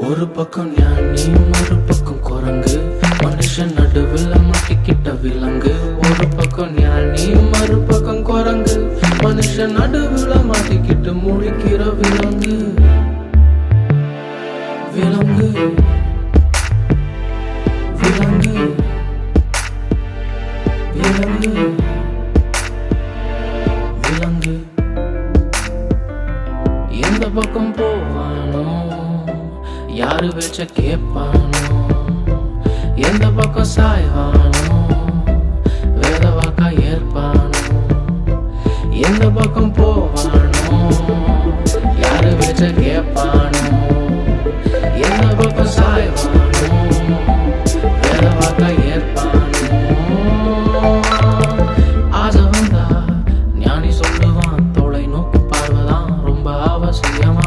ஒரு பக்கம் ஞானி ஒரு பக்கம் குரங்கு. மனுஷன் நடுவில் மாட்டிக்கிட்ட விலங்கு. ஒரு பக்கம் ஞானி மறு பக்கம் குரங்கு. மனுஷன் நடுவில் மாட்டிக்கிட்டு முழிக்கிற விலங்கு. விலங்கு. விலங்கு. விலங்கு. விலங்கு. எந்த பக்கம் போவான்? யாரு பேச்ச கேப்பானோ எந்த பக்கம் சாய்வானோ? வேத வாக்கா ஏற்பானோ? எந்த பக்கம் போவானோ? யாரு பேச்ச கேப்பானோ எந்த பக்கம் சாய்வானோ? வேத வாக்கா ஏற்பானோ? ஆசை வந்தா ஞானி சொல்லுவான் தொலை நோக்கு பார்வைதான். ரொம்ப அவசியமா